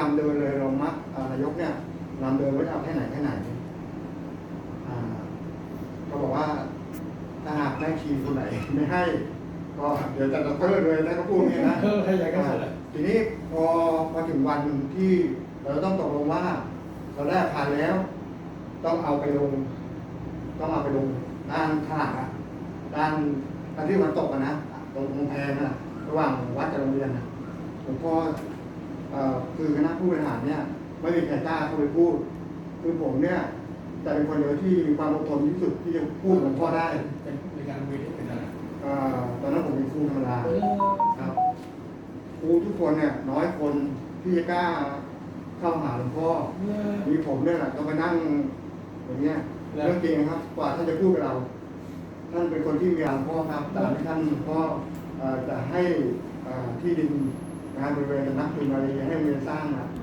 นำเดินเลยเรามัดอ่านายกเนี่ยนำเดินไว้เอาแค่ไหนแค่ไหนอ่าเขาบอกว่าถ้าหากแม่ชีคนไหนไม่ให้ ก็เดี๋ยวจะตะเพิดเลยนะเขาพูดอย่างนี้นะเออให้ใหญ่ก็เสร็จแล้วทีนี้พอมาถึงวันที่เราต้องตกลงว่า เราได้อาคารแล้ว ต้องเอาไปลง ต้องเอาไปลงด้านข้างหลังอะด้านด้านที่มันตกอะนะตรงกำแพงอะระหว่างวัดกับโรงเรียนอะหลวงพ่อเอ่อ คือคณะผู้บริหารเนี่ยไม่มีใครกล้าเข้าไปพูด คือผมเนี่ยจะเป็นคนเดียวที่มีความอดทนที่สุดที่จะพูดกับหลวงพ่อได้เป็นในการมีที่เป็นอะไรเอ่อตอนนั้นผมเป็นครูธรรมดาเออครับครูทุกคนเนี่ยน้อยคนที่จะกล้าเข้าหาหลวงพ่อเออมีผมเนี่ยแหละต้องมานั่งอย่างเงี้ยแล้วเรื่องจริงนะครับ กว่าท่านจะพูดกับเรา ท่านเป็นคนที่มีหลวงพ่อครับตามที่ท่านหลวงพ่อเอ่อจะให้เอ่อที่ดิน งานบริเวณสำนักพิมพ์อะไรให้เรียนสร้างนะ